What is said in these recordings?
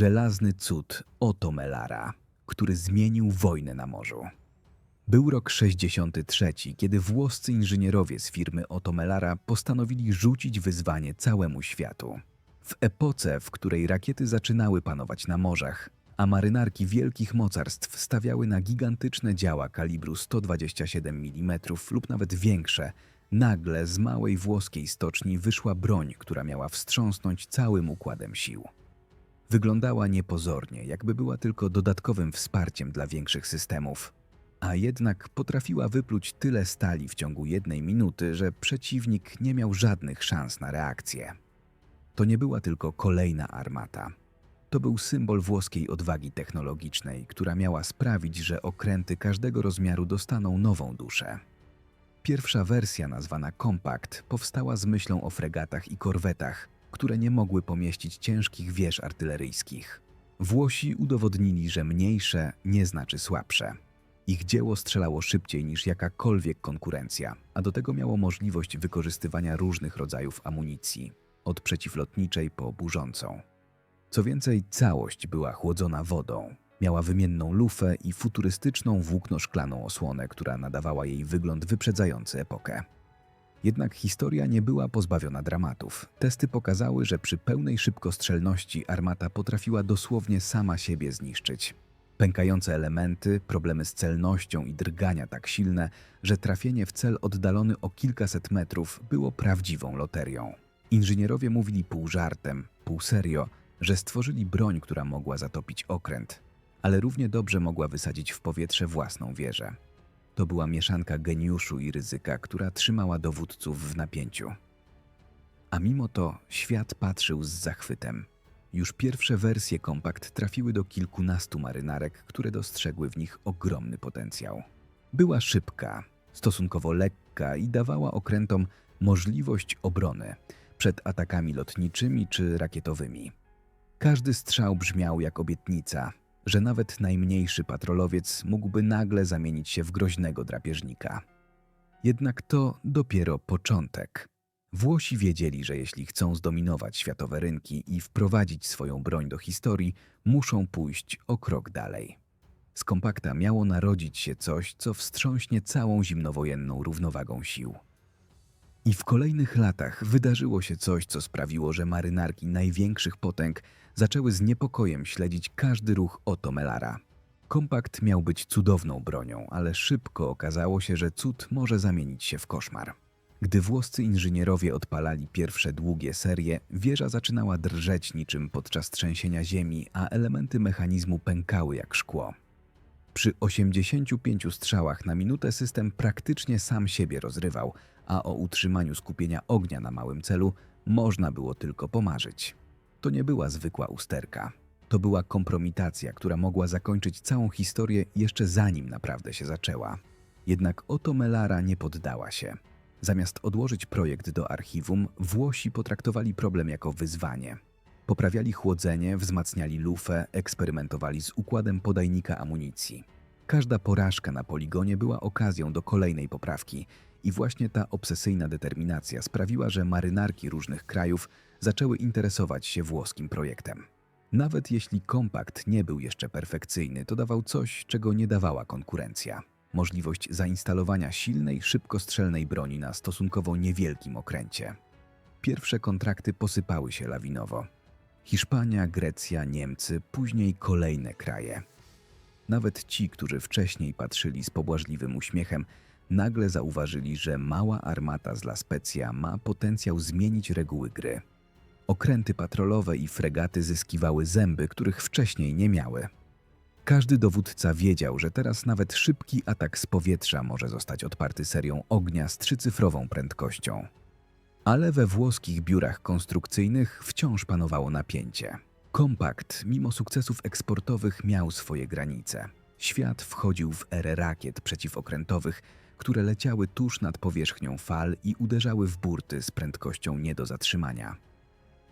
żelazny cud Otto Melara, który zmienił wojnę na morzu. Był rok 63, kiedy włoscy inżynierowie z firmy Otto Melara postanowili rzucić wyzwanie całemu światu. W epoce, w której rakiety zaczynały panować na morzach, a marynarki wielkich mocarstw stawiały na gigantyczne działa kalibru 127 mm lub nawet większe, nagle z małej włoskiej stoczni wyszła broń, która miała wstrząsnąć całym układem sił. Wyglądała niepozornie, jakby była tylko dodatkowym wsparciem dla większych systemów, a jednak potrafiła wypluć tyle stali w ciągu jednej minuty, że przeciwnik nie miał żadnych szans na reakcję. To nie była tylko kolejna armata. To był symbol włoskiej odwagi technologicznej, która miała sprawić, że okręty każdego rozmiaru dostaną nową duszę. Pierwsza wersja, nazwana Compact, powstała z myślą o fregatach i korwetach, które nie mogły pomieścić ciężkich wież artyleryjskich. Włosi udowodnili, że mniejsze nie znaczy słabsze. Ich dzieło strzelało szybciej niż jakakolwiek konkurencja, a do tego miało możliwość wykorzystywania różnych rodzajów amunicji, od przeciwlotniczej po burzącą. Co więcej, całość była chłodzona wodą. Miała wymienną lufę i futurystyczną włókno-szklaną osłonę, która nadawała jej wygląd wyprzedzający epokę. Jednak historia nie była pozbawiona dramatów. Testy pokazały, że przy pełnej szybkostrzelności armata potrafiła dosłownie sama siebie zniszczyć. Pękające elementy, problemy z celnością i drgania tak silne, że trafienie w cel oddalony o kilkaset metrów było prawdziwą loterią. Inżynierowie mówili pół żartem, pół serio, że stworzyli broń, która mogła zatopić okręt, ale równie dobrze mogła wysadzić w powietrze własną wieżę. To była mieszanka geniuszu i ryzyka, która trzymała dowódców w napięciu. A mimo to świat patrzył z zachwytem. Już pierwsze wersje kompakt trafiły do kilkunastu marynarek, które dostrzegły w nich ogromny potencjał. Była szybka, stosunkowo lekka i dawała okrętom możliwość obrony przed atakami lotniczymi czy rakietowymi. Każdy strzał brzmiał jak obietnica, że nawet najmniejszy patrolowiec mógłby nagle zamienić się w groźnego drapieżnika. Jednak to dopiero początek. Włosi wiedzieli, że jeśli chcą zdominować światowe rynki i wprowadzić swoją broń do historii, muszą pójść o krok dalej. Z kompakta miało narodzić się coś, co wstrząśnie całą zimnowojenną równowagą sił. I w kolejnych latach wydarzyło się coś, co sprawiło, że marynarki największych potęg zaczęły z niepokojem śledzić każdy ruch Otto Melara. Kompakt miał być cudowną bronią, ale szybko okazało się, że cud może zamienić się w koszmar. Gdy włoscy inżynierowie odpalali pierwsze długie serie, wieża zaczynała drżeć niczym podczas trzęsienia ziemi, a elementy mechanizmu pękały jak szkło. Przy 85 strzałach na minutę system praktycznie sam siebie rozrywał, a o utrzymaniu skupienia ognia na małym celu można było tylko pomarzyć. To nie była zwykła usterka. To była kompromitacja, która mogła zakończyć całą historię jeszcze zanim naprawdę się zaczęła. Jednak oto Melara nie poddała się. Zamiast odłożyć projekt do archiwum, Włosi potraktowali problem jako wyzwanie. Poprawiali chłodzenie, wzmacniali lufę, eksperymentowali z układem podajnika amunicji. Każda porażka na poligonie była okazją do kolejnej poprawki i właśnie ta obsesyjna determinacja sprawiła, że marynarki różnych krajów zaczęły interesować się włoskim projektem. Nawet jeśli kompakt nie był jeszcze perfekcyjny, to dawał coś, czego nie dawała konkurencja. Możliwość zainstalowania silnej, szybkostrzelnej broni na stosunkowo niewielkim okręcie. Pierwsze kontrakty posypały się lawinowo. Hiszpania, Grecja, Niemcy, później kolejne kraje. Nawet ci, którzy wcześniej patrzyli z pobłażliwym uśmiechem, nagle zauważyli, że mała armata z La Spezia ma potencjał zmienić reguły gry. Okręty patrolowe i fregaty zyskiwały zęby, których wcześniej nie miały. Każdy dowódca wiedział, że teraz nawet szybki atak z powietrza może zostać odparty serią ognia z trzycyfrową prędkością. Ale we włoskich biurach konstrukcyjnych wciąż panowało napięcie. Kompakt, mimo sukcesów eksportowych, miał swoje granice. Świat wchodził w erę rakiet przeciwokrętowych, które leciały tuż nad powierzchnią fal i uderzały w burty z prędkością nie do zatrzymania.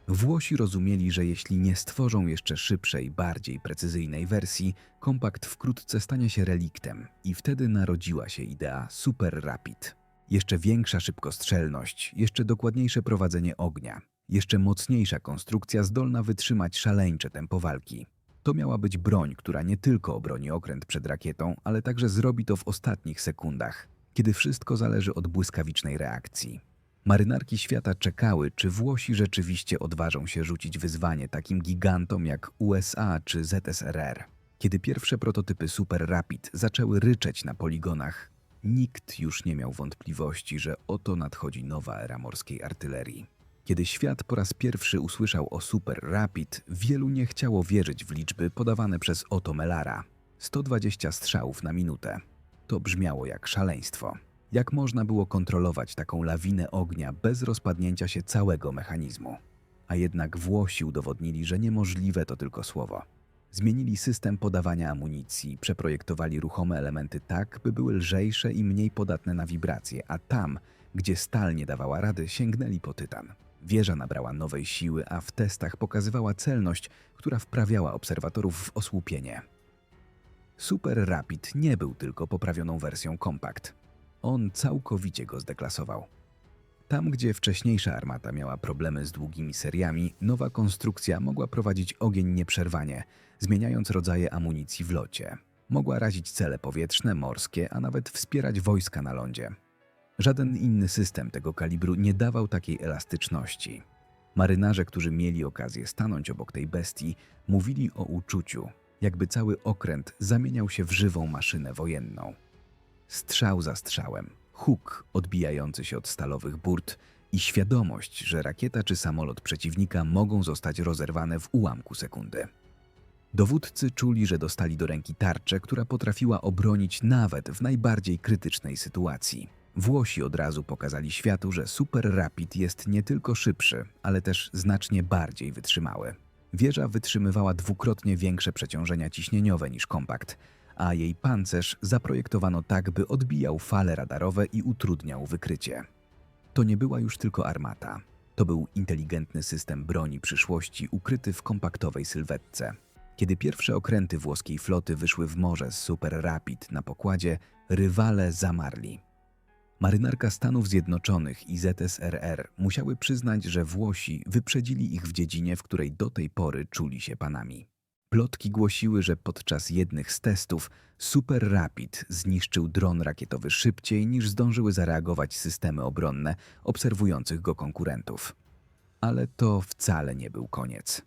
Włosi rozumieli, że jeśli nie stworzą jeszcze szybszej, bardziej precyzyjnej wersji, kompakt wkrótce stanie się reliktem i wtedy narodziła się idea Super Rapid. Jeszcze większa szybkostrzelność, jeszcze dokładniejsze prowadzenie ognia, Jeszcze mocniejsza konstrukcja zdolna wytrzymać szaleńcze tempo walki. To miała być broń, która nie tylko obroni okręt przed rakietą, ale także zrobi to w ostatnich sekundach, kiedy wszystko zależy od błyskawicznej reakcji. Marynarki świata czekały, czy Włosi rzeczywiście odważą się rzucić wyzwanie takim gigantom jak USA czy ZSRR. Kiedy pierwsze prototypy Super Rapid zaczęły ryczeć na poligonach, nikt już nie miał wątpliwości, że oto nadchodzi nowa era morskiej artylerii. Kiedy świat po raz pierwszy usłyszał o Super Rapid, wielu nie chciało wierzyć w liczby podawane przez Otto Melara. 120 strzałów na minutę. To brzmiało jak szaleństwo. Jak można było kontrolować taką lawinę ognia bez rozpadnięcia się całego mechanizmu? A jednak Włosi udowodnili, że niemożliwe to tylko słowo. Zmienili system podawania amunicji, przeprojektowali ruchome elementy tak, by były lżejsze i mniej podatne na wibracje, a tam, gdzie stal nie dawała rady, sięgnęli po tytan. Wieża nabrała nowej siły, a w testach pokazywała celność, która wprawiała obserwatorów w osłupienie. Super Rapid nie był tylko poprawioną wersją kompakt. On całkowicie go zdeklasował. Tam, gdzie wcześniejsza armata miała problemy z długimi seriami, nowa konstrukcja mogła prowadzić ogień nieprzerwanie, zmieniając rodzaje amunicji w locie. Mogła razić cele powietrzne, morskie, a nawet wspierać wojska na lądzie. Żaden inny system tego kalibru nie dawał takiej elastyczności. Marynarze, którzy mieli okazję stanąć obok tej bestii, mówili o uczuciu, jakby cały okręt zamieniał się w żywą maszynę wojenną. Strzał za strzałem, huk odbijający się od stalowych burt i świadomość, że rakieta czy samolot przeciwnika mogą zostać rozerwane w ułamku sekundy. Dowódcy czuli, że dostali do ręki tarczę, która potrafiła obronić nawet w najbardziej krytycznej sytuacji. Włosi od razu pokazali światu, że Super Rapid jest nie tylko szybszy, ale też znacznie bardziej wytrzymały. Wieża wytrzymywała dwukrotnie większe przeciążenia ciśnieniowe niż kompakt, a jej pancerz zaprojektowano tak, by odbijał fale radarowe i utrudniał wykrycie. To nie była już tylko armata. To był inteligentny system broni przyszłości ukryty w kompaktowej sylwetce. Kiedy pierwsze okręty włoskiej floty wyszły w morze z Super Rapid na pokładzie, rywale zamarli. Marynarka Stanów Zjednoczonych i ZSRR musiały przyznać, że Włosi wyprzedzili ich w dziedzinie, w której do tej pory czuli się panami. Plotki głosiły, że podczas jednych z testów Super Rapid zniszczył dron rakietowy szybciej niż zdążyły zareagować systemy obronne obserwujących go konkurentów. Ale to wcale nie był koniec.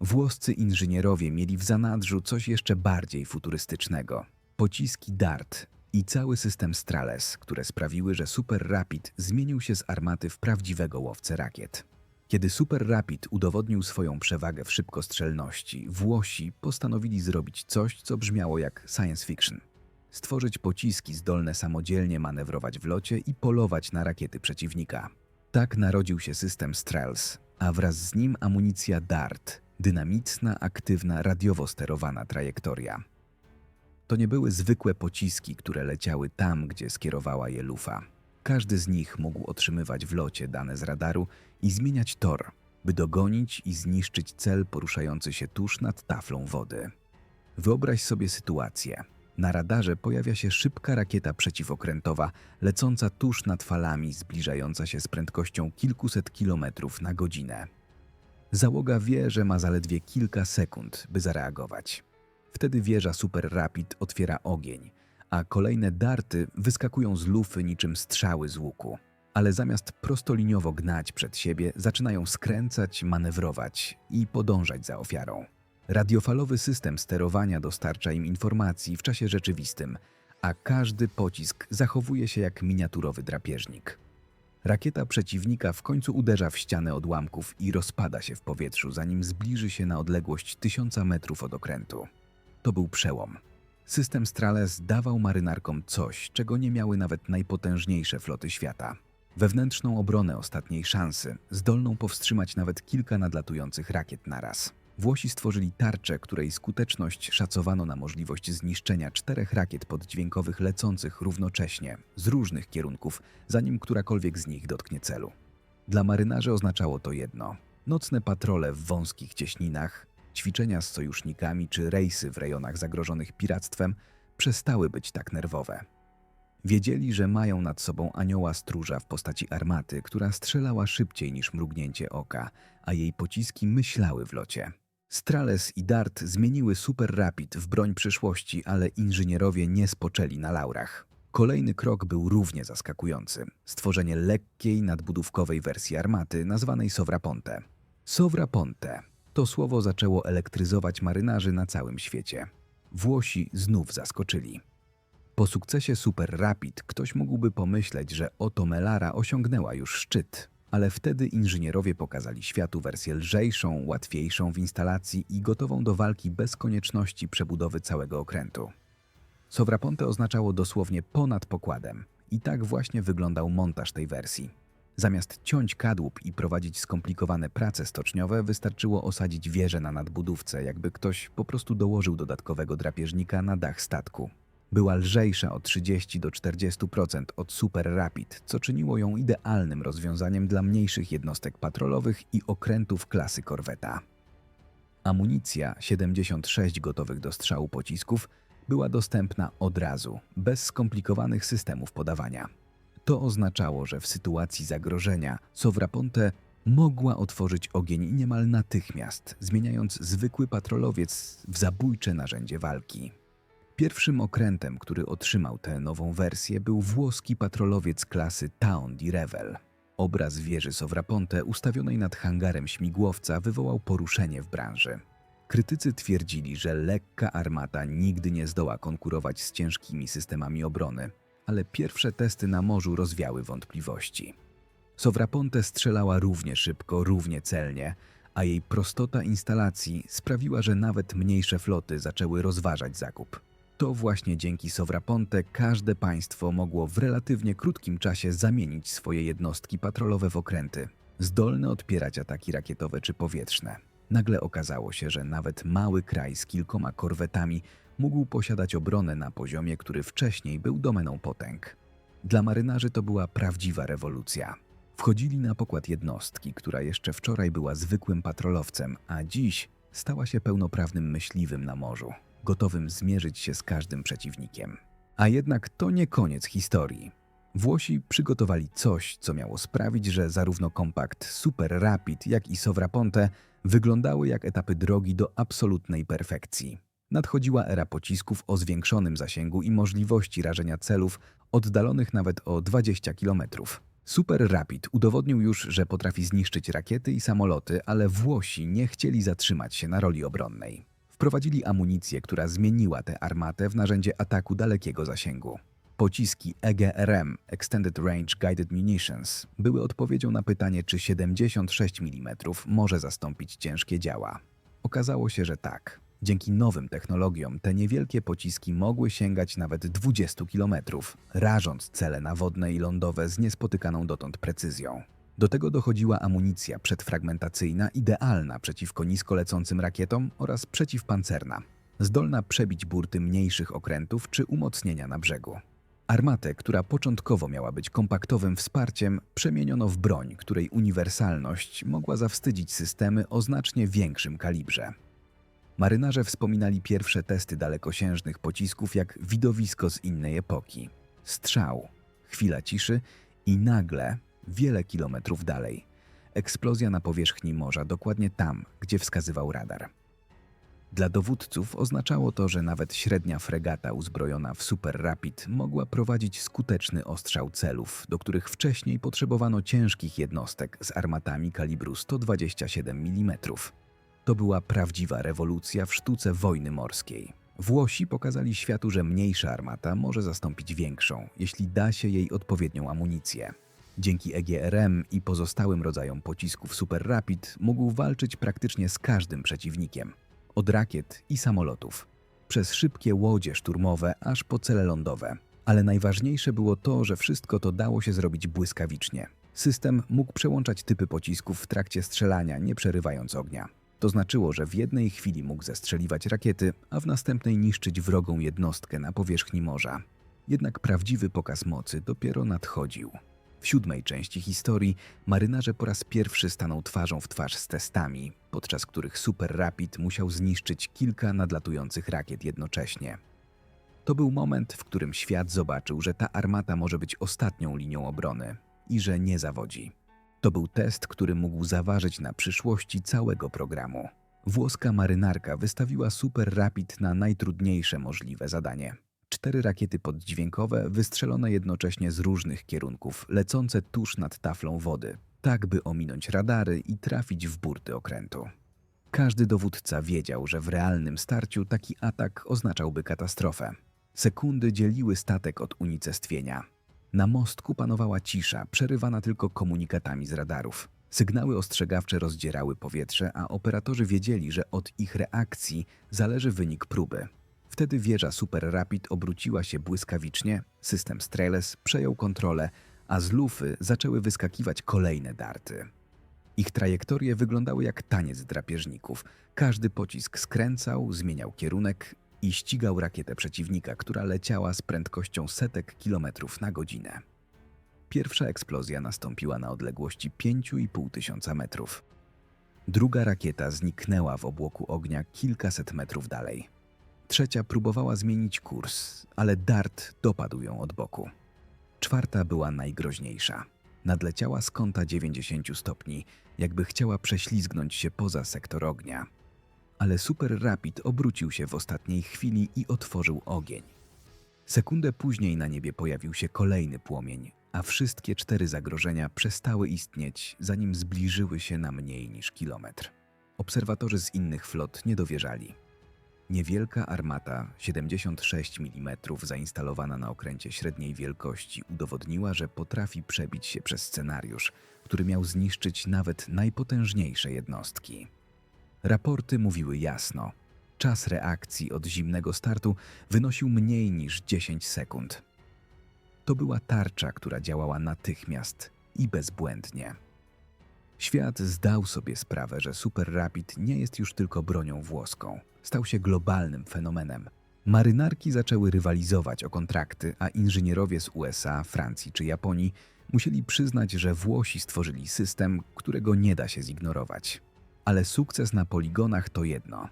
Włoscy inżynierowie mieli w zanadrzu coś jeszcze bardziej futurystycznego. Pociski DART i cały system Strales, które sprawiły, że Super Rapid zmienił się z armaty w prawdziwego łowcę rakiet. Kiedy Super Rapid udowodnił swoją przewagę w szybkostrzelności, Włosi postanowili zrobić coś, co brzmiało jak science fiction. Stworzyć pociski zdolne samodzielnie manewrować w locie i polować na rakiety przeciwnika. Tak narodził się system Strels, a wraz z nim amunicja DART, dynamiczna, aktywna, radiowo sterowana trajektoria. To nie były zwykłe pociski, które leciały tam, gdzie skierowała je lufa. Każdy z nich mógł otrzymywać w locie dane z radaru i zmieniać tor, by dogonić i zniszczyć cel poruszający się tuż nad taflą wody. Wyobraź sobie sytuację. Na radarze pojawia się szybka rakieta przeciwokrętowa, lecąca tuż nad falami, zbliżająca się z prędkością kilkuset kilometrów na godzinę. Załoga wie, że ma zaledwie kilka sekund, by zareagować. Wtedy wieża Super Rapid otwiera ogień, a kolejne darty wyskakują z lufy niczym strzały z łuku. Ale zamiast prostoliniowo gnać przed siebie, zaczynają skręcać, manewrować i podążać za ofiarą. Radiofalowy system sterowania dostarcza im informacji w czasie rzeczywistym, a każdy pocisk zachowuje się jak miniaturowy drapieżnik. Rakieta przeciwnika w końcu uderza w ścianę odłamków i rozpada się w powietrzu, zanim zbliży się na odległość tysiąca metrów od okrętu. To był przełom. System Strales dawał marynarkom coś, czego nie miały nawet najpotężniejsze floty świata. Wewnętrzną obronę ostatniej szansy, zdolną powstrzymać nawet kilka nadlatujących rakiet naraz. Włosi stworzyli tarczę, której skuteczność szacowano na możliwość zniszczenia czterech rakiet poddźwiękowych lecących równocześnie, z różnych kierunków, zanim którakolwiek z nich dotknie celu. Dla marynarzy oznaczało to jedno: nocne patrole w wąskich cieśninach, ćwiczenia z sojusznikami czy rejsy w rejonach zagrożonych piractwem przestały być tak nerwowe. Wiedzieli, że mają nad sobą anioła stróża w postaci armaty, która strzelała szybciej niż mrugnięcie oka, a jej pociski myślały w locie. Strales i Dart zmieniły Super Rapid w broń przyszłości, ale inżynierowie nie spoczęli na laurach. Kolejny krok był równie zaskakujący. Stworzenie lekkiej, nadbudówkowej wersji armaty nazwanej Sovraponte. Sovraponte to słowo zaczęło elektryzować marynarzy na całym świecie. Włosi znów zaskoczyli. Po sukcesie Super Rapid ktoś mógłby pomyśleć, że oto Melara osiągnęła już szczyt, ale wtedy inżynierowie pokazali światu wersję lżejszą, łatwiejszą w instalacji i gotową do walki bez konieczności przebudowy całego okrętu. Sovraponte oznaczało dosłownie ponad pokładem i tak właśnie wyglądał montaż tej wersji. Zamiast ciąć kadłub i prowadzić skomplikowane prace stoczniowe, wystarczyło osadzić wieżę na nadbudówce, jakby ktoś po prostu dołożył dodatkowego drapieżnika na dach statku. Była lżejsza o 30 do 40% od Super Rapid, co czyniło ją idealnym rozwiązaniem dla mniejszych jednostek patrolowych i okrętów klasy korweta. Amunicja 76 gotowych do strzału pocisków była dostępna od razu, bez skomplikowanych systemów podawania. To oznaczało, że w sytuacji zagrożenia Sovraponte mogła otworzyć ogień niemal natychmiast, zmieniając zwykły patrolowiec w zabójcze narzędzie walki. Pierwszym okrętem, który otrzymał tę nową wersję, był włoski patrolowiec klasy Town di Revel. Obraz wieży Sovraponte ustawionej nad hangarem śmigłowca wywołał poruszenie w branży. Krytycy twierdzili, że lekka armata nigdy nie zdoła konkurować z ciężkimi systemami obrony, ale pierwsze testy na morzu rozwiały wątpliwości. Sovraponte strzelała równie szybko, równie celnie, a jej prostota instalacji sprawiła, że nawet mniejsze floty zaczęły rozważać zakup. To właśnie dzięki Sovraponte każde państwo mogło w relatywnie krótkim czasie zamienić swoje jednostki patrolowe w okręty, zdolne odpierać ataki rakietowe czy powietrzne. Nagle okazało się, że nawet mały kraj z kilkoma korwetami mógł posiadać obronę na poziomie, który wcześniej był domeną potęg. Dla marynarzy to była prawdziwa rewolucja. Wchodzili na pokład jednostki, która jeszcze wczoraj była zwykłym patrolowcem, a dziś stała się pełnoprawnym myśliwym na morzu, gotowym zmierzyć się z każdym przeciwnikiem. A jednak to nie koniec historii. Włosi przygotowali coś, co miało sprawić, że zarówno kompakt Super Rapid, jak i Sovraponte wyglądały jak etapy drogi do absolutnej perfekcji. Nadchodziła era pocisków o zwiększonym zasięgu i możliwości rażenia celów oddalonych nawet o 20 km. Super Rapid udowodnił już, że potrafi zniszczyć rakiety i samoloty, ale Włosi nie chcieli zatrzymać się na roli obronnej. Wprowadzili amunicję, która zmieniła tę armatę w narzędzie ataku dalekiego zasięgu. Pociski EGRM Extended Range Guided Munitions były odpowiedzią na pytanie, czy 76 mm może zastąpić ciężkie działa. Okazało się, że tak. Dzięki nowym technologiom te niewielkie pociski mogły sięgać nawet 20 km, rażąc cele nawodne i lądowe z niespotykaną dotąd precyzją. Do tego dochodziła amunicja przedfragmentacyjna idealna przeciwko nisko lecącym rakietom oraz przeciwpancerna, zdolna przebić burty mniejszych okrętów czy umocnienia na brzegu. Armatę, która początkowo miała być kompaktowym wsparciem, przemieniono w broń, której uniwersalność mogła zawstydzić systemy o znacznie większym kalibrze. Marynarze wspominali pierwsze testy dalekosiężnych pocisków jak widowisko z innej epoki. Strzał, chwila ciszy i nagle, wiele kilometrów dalej, eksplozja na powierzchni morza, dokładnie tam, gdzie wskazywał radar. Dla dowódców oznaczało to, że nawet średnia fregata uzbrojona w Super Rapid mogła prowadzić skuteczny ostrzał celów, do których wcześniej potrzebowano ciężkich jednostek z armatami kalibru 127 mm. To była prawdziwa rewolucja w sztuce wojny morskiej. Włosi pokazali światu, że mniejsza armata może zastąpić większą, jeśli da się jej odpowiednią amunicję. Dzięki EGRM i pozostałym rodzajom pocisków Super Rapid mógł walczyć praktycznie z każdym przeciwnikiem. Od rakiet i samolotów, przez szybkie łodzie szturmowe aż po cele lądowe. Ale najważniejsze było to, że wszystko to dało się zrobić błyskawicznie. System mógł przełączać typy pocisków w trakcie strzelania, nie przerywając ognia. To znaczyło, że w jednej chwili mógł zestrzeliwać rakiety, a w następnej niszczyć wrogą jednostkę na powierzchni morza. Jednak prawdziwy pokaz mocy dopiero nadchodził. W siódmej części historii marynarze po raz pierwszy staną twarzą w twarz z testami, podczas których Super Rapid musiał zniszczyć kilka nadlatujących rakiet jednocześnie. To był moment, w którym świat zobaczył, że ta armata może być ostatnią linią obrony i że nie zawodzi. To był test, który mógł zaważyć na przyszłości całego programu. Włoska marynarka wystawiła Super Rapid na najtrudniejsze możliwe zadanie. Cztery rakiety poddźwiękowe wystrzelone jednocześnie z różnych kierunków, lecące tuż nad taflą wody, tak by ominąć radary i trafić w burty okrętu. Każdy dowódca wiedział, że w realnym starciu taki atak oznaczałby katastrofę. Sekundy dzieliły statek od unicestwienia. Na mostku panowała cisza, przerywana tylko komunikatami z radarów. Sygnały ostrzegawcze rozdzierały powietrze, a operatorzy wiedzieli, że od ich reakcji zależy wynik próby. Wtedy wieża Super Rapid obróciła się błyskawicznie, system Streles przejął kontrolę, a z lufy zaczęły wyskakiwać kolejne darty. Ich trajektorie wyglądały jak taniec drapieżników. Każdy pocisk skręcał, zmieniał kierunek i ścigał rakietę przeciwnika, która leciała z prędkością setek kilometrów na godzinę. Pierwsza eksplozja nastąpiła na odległości 5,5 tysiąca metrów. Druga rakieta zniknęła w obłoku ognia kilkaset metrów dalej. Trzecia próbowała zmienić kurs, ale dart dopadł ją od boku. Czwarta była najgroźniejsza. Nadleciała z kąta 90 stopni, jakby chciała prześlizgnąć się poza sektor ognia. Ale Super Rapid obrócił się w ostatniej chwili i otworzył ogień. Sekundę później na niebie pojawił się kolejny płomień, a wszystkie cztery zagrożenia przestały istnieć, zanim zbliżyły się na mniej niż kilometr. Obserwatorzy z innych flot nie dowierzali. Niewielka armata 76 mm zainstalowana na okręcie średniej wielkości udowodniła, że potrafi przebić się przez scenariusz, który miał zniszczyć nawet najpotężniejsze jednostki. Raporty mówiły jasno. Czas reakcji od zimnego startu wynosił mniej niż 10 sekund. To była tarcza, która działała natychmiast i bezbłędnie. Świat zdał sobie sprawę, że Super Rapid nie jest już tylko bronią włoską. Stał się globalnym fenomenem. Marynarki zaczęły rywalizować o kontrakty, a inżynierowie z USA, Francji czy Japonii musieli przyznać, że Włosi stworzyli system, którego nie da się zignorować. Ale sukces na poligonach to jedno.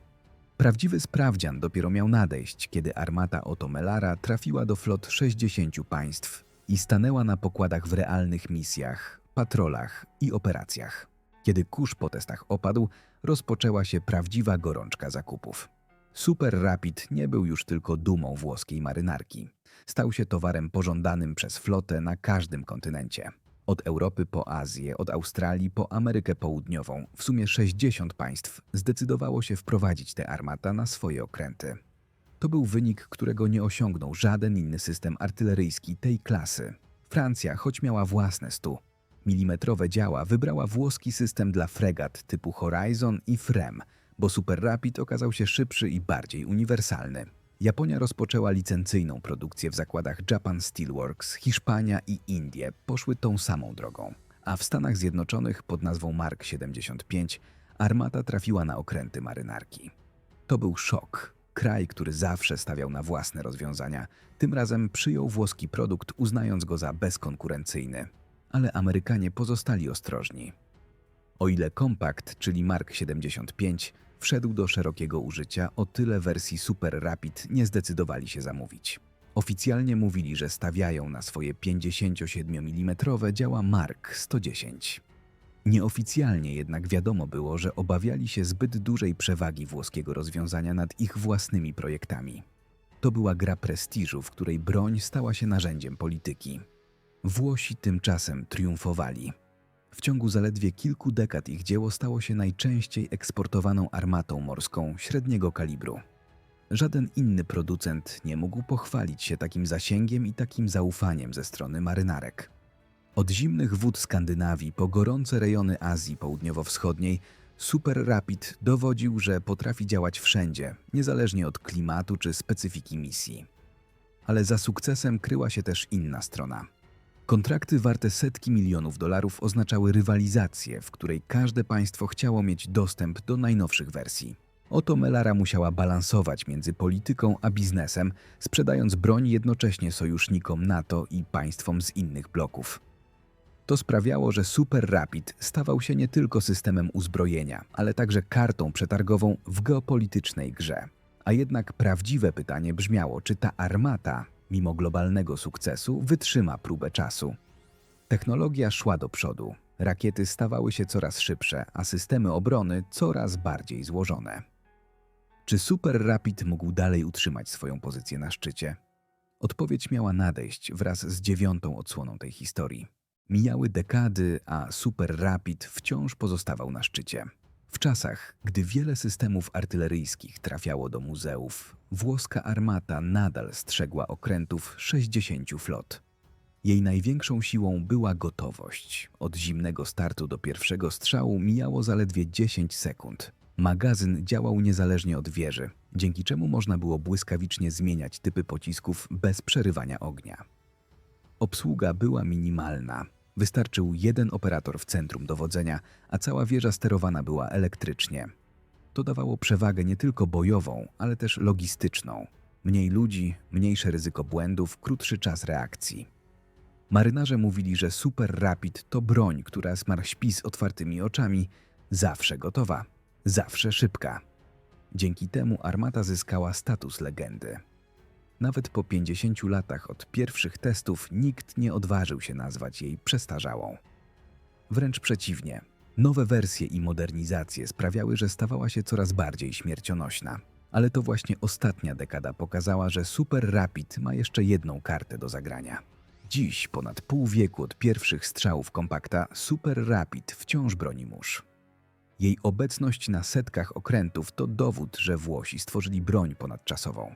Prawdziwy sprawdzian dopiero miał nadejść, kiedy armata Otto Melara trafiła do flot 60 państw i stanęła na pokładach w realnych misjach, patrolach i operacjach. Kiedy kurz po testach opadł, rozpoczęła się prawdziwa gorączka zakupów. Super Rapid nie był już tylko dumą włoskiej marynarki. Stał się towarem pożądanym przez flotę na każdym kontynencie. Od Europy po Azję, od Australii po Amerykę Południową, w sumie 60 państw zdecydowało się wprowadzić tę armatę na swoje okręty. To był wynik, którego nie osiągnął żaden inny system artyleryjski tej klasy. Francja, choć miała własne 100 milimetrowe działa, wybrała włoski system dla fregat typu Horizon i FREM, bo Super Rapid okazał się szybszy i bardziej uniwersalny. Japonia rozpoczęła licencyjną produkcję w zakładach Japan Steelworks, Hiszpania i Indie poszły tą samą drogą. A w Stanach Zjednoczonych pod nazwą Mark 75 armata trafiła na okręty marynarki. To był szok. Kraj, który zawsze stawiał na własne rozwiązania, tym razem przyjął włoski produkt, uznając go za bezkonkurencyjny. Ale Amerykanie pozostali ostrożni. O ile kompakt, czyli Mark 75, wszedł do szerokiego użycia, o tyle wersji Super Rapid nie zdecydowali się zamówić. Oficjalnie mówili, że stawiają na swoje 57 mm działa Mark 110. Nieoficjalnie jednak wiadomo było, że obawiali się zbyt dużej przewagi włoskiego rozwiązania nad ich własnymi projektami. To była gra prestiżu, w której broń stała się narzędziem polityki. Włosi tymczasem triumfowali. W ciągu zaledwie kilku dekad ich dzieło stało się najczęściej eksportowaną armatą morską średniego kalibru. Żaden inny producent nie mógł pochwalić się takim zasięgiem i takim zaufaniem ze strony marynarek. Od zimnych wód Skandynawii po gorące rejony Azji Południowo-Wschodniej Super Rapid dowodził, że potrafi działać wszędzie, niezależnie od klimatu czy specyfiki misji. Ale za sukcesem kryła się też inna strona. Kontrakty warte setki milionów dolarów oznaczały rywalizację, w której każde państwo chciało mieć dostęp do najnowszych wersji. Oto Melara musiała balansować między polityką a biznesem, sprzedając broń jednocześnie sojusznikom NATO i państwom z innych bloków. To sprawiało, że Super Rapid stawał się nie tylko systemem uzbrojenia, ale także kartą przetargową w geopolitycznej grze. A jednak prawdziwe pytanie brzmiało, czy ta armata, mimo globalnego sukcesu, wytrzyma próbę czasu. Technologia szła do przodu, rakiety stawały się coraz szybsze, a systemy obrony coraz bardziej złożone. Czy Super Rapid mógł dalej utrzymać swoją pozycję na szczycie? Odpowiedź miała nadejść wraz z dziewiątą odsłoną tej historii. Mijały dekady, a Super Rapid wciąż pozostawał na szczycie. W czasach, gdy wiele systemów artyleryjskich trafiało do muzeów, włoska armata nadal strzegła okrętów 60 flot. Jej największą siłą była gotowość. Od zimnego startu do pierwszego strzału mijało zaledwie 10 sekund. Magazyn działał niezależnie od wieży, dzięki czemu można było błyskawicznie zmieniać typy pocisków bez przerywania ognia. Obsługa była minimalna. Wystarczył jeden operator w centrum dowodzenia, a cała wieża sterowana była elektrycznie. To dawało przewagę nie tylko bojową, ale też logistyczną. Mniej ludzi, mniejsze ryzyko błędów, krótszy czas reakcji. Marynarze mówili, że Super Rapid to broń, która smarł śpi z otwartymi oczami, zawsze gotowa, zawsze szybka. Dzięki temu armata zyskała status legendy. Nawet po 50 latach od pierwszych testów nikt nie odważył się nazwać jej przestarzałą. Wręcz przeciwnie, nowe wersje i modernizacje sprawiały, że stawała się coraz bardziej śmiercionośna. Ale to właśnie ostatnia dekada pokazała, że Super Rapid ma jeszcze jedną kartę do zagrania. Dziś, ponad pół wieku od pierwszych strzałów kompakta, Super Rapid wciąż broni mórz. Jej obecność na setkach okrętów to dowód, że Włosi stworzyli broń ponadczasową.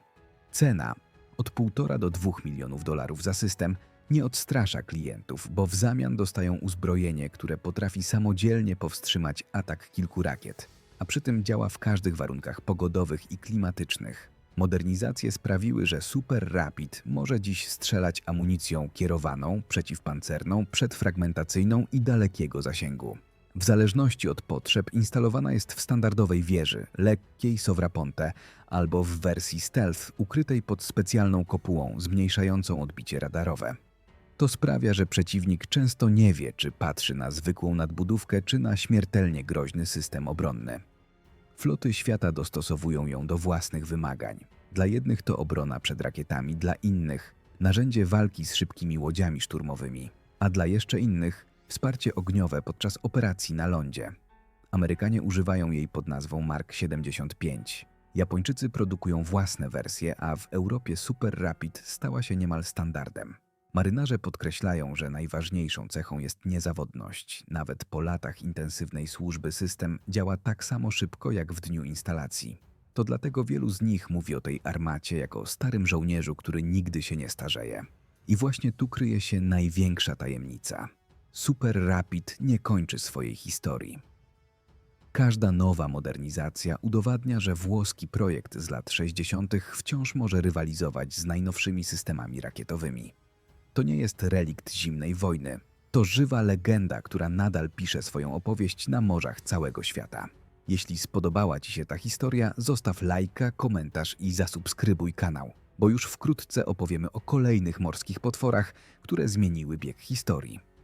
Cena od 1,5 do 2 milionów dolarów za system nie odstrasza klientów, bo w zamian dostają uzbrojenie, które potrafi samodzielnie powstrzymać atak kilku rakiet, a przy tym działa w każdych warunkach pogodowych i klimatycznych. Modernizacje sprawiły, że Super Rapid może dziś strzelać amunicją kierowaną, przeciwpancerną, przedfragmentacyjną i dalekiego zasięgu. W zależności od potrzeb instalowana jest w standardowej wieży, lekkiej Sovraponte albo w wersji stealth ukrytej pod specjalną kopułą zmniejszającą odbicie radarowe. To sprawia, że przeciwnik często nie wie, czy patrzy na zwykłą nadbudówkę, czy na śmiertelnie groźny system obronny. Floty świata dostosowują ją do własnych wymagań. Dla jednych to obrona przed rakietami, dla innych narzędzie walki z szybkimi łodziami szturmowymi, a dla jeszcze innych wsparcie ogniowe podczas operacji na lądzie. Amerykanie używają jej pod nazwą Mark 75. Japończycy produkują własne wersje, a w Europie Super Rapid stała się niemal standardem. Marynarze podkreślają, że najważniejszą cechą jest niezawodność. Nawet po latach intensywnej służby system działa tak samo szybko jak w dniu instalacji. To dlatego wielu z nich mówi o tej armacie jako starym żołnierzu, który nigdy się nie starzeje. I właśnie tu kryje się największa tajemnica. Super Rapid nie kończy swojej historii. Każda nowa modernizacja udowadnia, że włoski projekt z lat 60. wciąż może rywalizować z najnowszymi systemami rakietowymi. To nie jest relikt zimnej wojny. To żywa legenda, która nadal pisze swoją opowieść na morzach całego świata. Jeśli spodobała Ci się ta historia, zostaw lajka, komentarz i zasubskrybuj kanał, bo już wkrótce opowiemy o kolejnych morskich potworach, które zmieniły bieg historii.